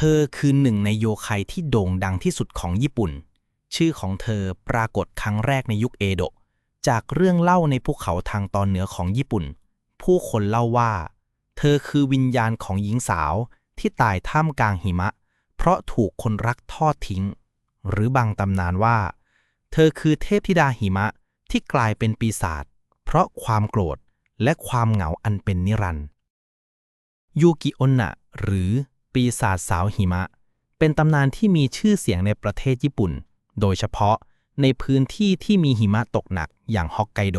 ธอคือหนึ่งในโยไคที่โด่งดังที่สุดของญี่ปุ่น ชื่อของเธอปรากฏครั้งแรกในยุคเอโดะ จากเรื่องเล่าในภูเขาทางตอนเหนือของญี่ปุ่น ผู้คนเล่าว่า เธอคือวิญญาณของหญิงสาวที่ตายท่ามกลางหิมะ เพราะถูกคนรักทอดทิ้ง หรือบางตำนานว่า เธอคือเทพธิดาหิมะที่กลายเป็นปีศาจเพราะความโกรธและความเหงาอันเป็นนิรันดร์ยูกิโอนนะหรือ ปีศาจสาวหิมะ เป็นตำนานที่มีชื่อเสียงในประเทศญี่ปุ่น โดยเฉพาะในพื้นที่ที่มีหิมะตกหนักอย่างฮอกไกโด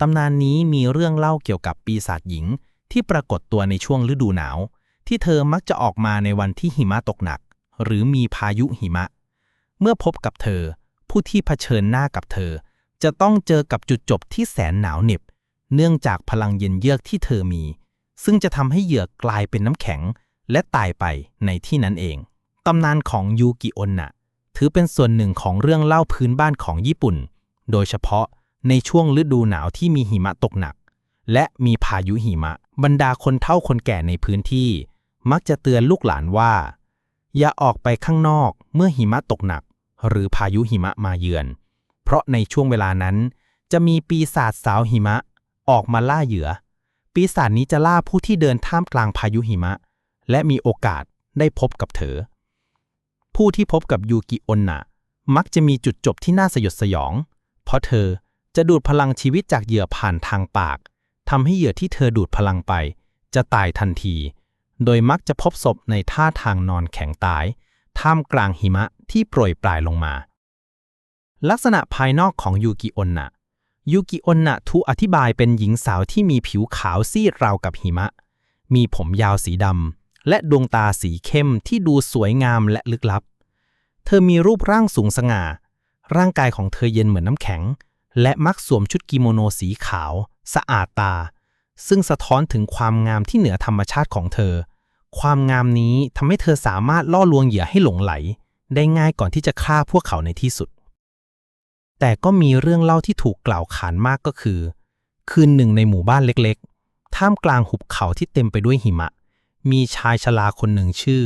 ตำนานนี้มีเรื่องเล่าเกี่ยวกับปีศาจหญิง ที่ปรากฏตัวในช่วงฤดูหนาว ที่เธอมักจะออกมาในวันที่หิมะตกหนัก หรือมีพายุหิมะ เมื่อพบกับเธอ ผู้ที่เผชิญหน้ากับเธอ จะต้องเจอกับจุดจบที่แสนหนาวเหน็บ เนื่องจากพลังเย็นเยือกที่เธอมี ซึ่งจะทำให้เหยื่อกลายเป็นน้ำแข็ง และตายไปในที่นั้นเอง ตำนานของยูกิโอนนะถือเป็นส่วนหนึ่งของเรื่องเล่าพื้นบ้านของญี่ปุ่น โดยเฉพาะในช่วงฤดูหนาวที่มีหิมะตกหนัก และมีพายุหิมะ บรรดาคนเฒ่าคนแก่ในพื้นที่ มักจะเตือนลูกหลานว่า อย่าออกไปข้างนอกเมื่อหิมะตกหนัก หรือพายุหิมะมาเยือน เพราะในช่วงเวลานั้น จะมีปีศาจสาวหิมะ ออกมาล่าเหยื่อ ปีศาจนี้จะล่าผู้ที่เดินท่ามกลางพายุหิมะ และมีโอกาสได้พบกับเธอ ผู้ที่พบกับยูกิโอนนะมักจะมีจุดจบที่น่าสยดสยอง เพราะเธอจะดูดพลังชีวิตจากเหยื่อผ่านทางปากทำให้เหยื่อที่เธอดูดพลังไป จะตายทันที โดยมักจะพบศพในท่าทางนอนแข็งตาย ท่ามกลางหิมะที่โปรยปลายลงมา ลักษณะภายนอกของยูกิโอนนะยูกิโอนนะถูกอธิบายเป็นหญิงสาวที่มีผิวขาวซีดราวกับหิมะ มีผมยาวสีดำ และดวงตาสีเข้มที่ดูสวยงามและลึกลับ เธอมีรูปร่างสูงสง่า ร่างกายของเธอเย็นเหมือนน้ำแข็ง และมักสวมชุดกิโมโนสีขาว สะอาดตา ซึ่งสะท้อนถึงความงามที่เหนือธรรมชาติของเธอ ความงามนี้ทำให้เธอสามารถล่อลวงเหยื่อให้หลงไหล ได้ง่ายก่อนที่จะฆ่าพวกเขาในที่สุด แต่ก็มีเรื่องเล่าที่ถูกกล่าวขานมากก็คือ คืนหนึ่งในหมู่บ้านเล็กๆ ท่ามกลางหุบเขาที่เต็มไปด้วยหิมะ มีชายชราคนหนึ่งชื่อ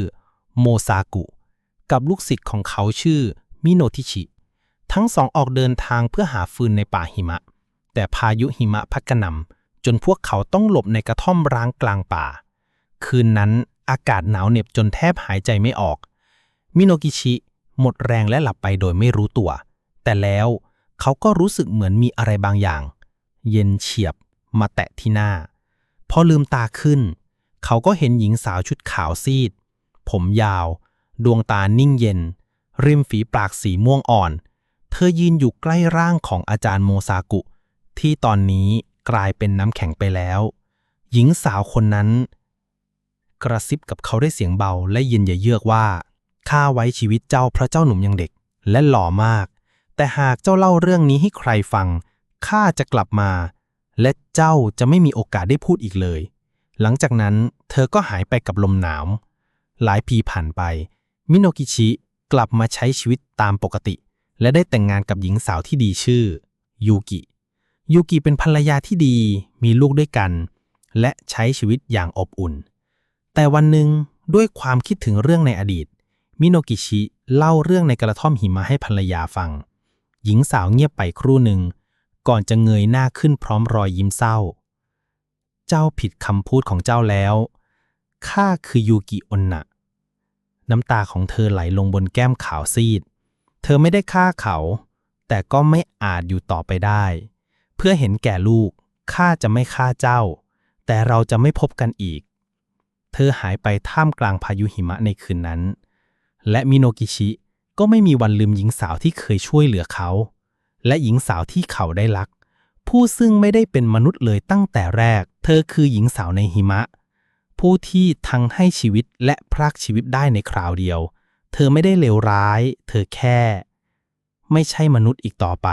โมซากุ กับลูกศิษย์ของเขาชื่อ มิโนทิชิ ทั้งสองออกเดินทางเพื่อหาฟืนในป่าหิมะ แต่พายุหิมะพัดกระหน่ำจนพวกเขาต้องหลบในกระท่อมร้างกลางป่า คืนนั้นอากาศหนาวเหน็บจนแทบหายใจไม่ออก มิโนกิชิ หมดแรงและหลับไปโดยไม่รู้ตัว แต่แล้วเขาก็รู้สึกเหมือนมีอะไรบางอย่าง เย็นเฉียบมาแตะที่หน้า พอลืมตาขึ้น เขาก็เห็นหญิงสาวชุดขาวซีด ผมยาว ดวงตานิ่งเย็น ริมฝีปากสีม่วงอ่อน เธอยืนอยู่ใกล้ร่างของอาจารย์โมซากุ ที่ตอนนี้กลายเป็นน้ำแข็งไปแล้ว หญิงสาวคนนั้น กระซิบกับเขาด้วยเสียงเบาและเย็นเยือกว่าข้าไว้ชีวิตเจ้าเพราะเจ้าหนุ่มยังเด็ก และหล่อมาก แต่หากเจ้าเล่าเรื่องนี้ให้ใครฟังข้าจะกลับมา และเจ้าจะไม่มีโอกาสได้พูดอีกเลย หลังจากนั้นเธอก็หายไปกับลมหนาว หลายปีผ่านไป มิโนกิชิกลับมาใช้ชีวิตตามปกติ และได้แต่งงานกับหญิงสาวที่ดีชื่อ ยูกิ ยูกิเป็นภรรยาที่ดีมีลูกด้วยกัน และใช้ชีวิตอย่างอบอุ่น แต่วันหนึ่งด้วยความคิดถึงเรื่องในอดีต มิโนกิชิเล่าเรื่องในกระท่อมหิมะให้ภรรยาฟัง หญิงสาวเงียบไปครู่หนึ่ง ก่อนจะเงยหน้าขึ้นพร้อมรอยยิ้มเศร้า เจ้าผิดคำพูดของเจ้าแล้วข้าคือยูกิอนนะน้ำตาของเธอไหลลงบนแก้มขาวซีด เธอไม่ได้ฆ่าเขา แต่ก็ไม่อาจอยู่ต่อไปได้ เพื่อเห็นแก่ลูกข้าจะไม่ฆ่าเจ้า แต่เราจะไม่พบกันอีก เธอหายไปท่ามกลางพายุหิมะในคืนนั้น และมิโนกิชิก็ไม่มีวันลืมหญิงสาวที่เคยช่วยเหลือเขา และหญิงสาวที่เขาได้รัก ผู้ซึ่งไม่ได้เป็นมนุษย์เลยตั้งแต่แรก เธอคือหญิงสาวในหิมะ ผู้ที่ทั้งให้ชีวิตและพรากชีวิตได้ในคราวเดียว เธอไม่ได้เลวร้าย เธอแค่ ไม่ใช่มนุษย์อีกต่อไป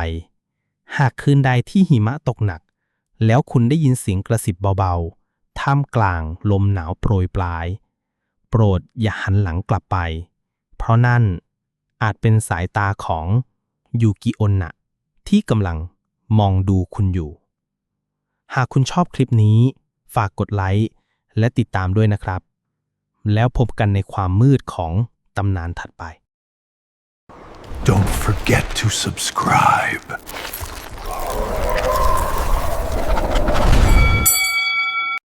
หากคืนใดที่หิมะตกหนัก แล้วคุณได้ยินเสียงกระสิบเบาๆ ท่ามกลางลมหนาวโปรยปลาย โปรดอย่าหันหลังกลับไป เพราะนั่นอาจเป็นสายตาของยูกิโอนนะที่กำลังมองดูคุณอยู่ หากคุณชอบคลิปนี้ ฝากกดไลค์และติดตามด้วยนะครับ แล้วพบกันในความมืดของตำนานถัดไป Don't forget to subscribe.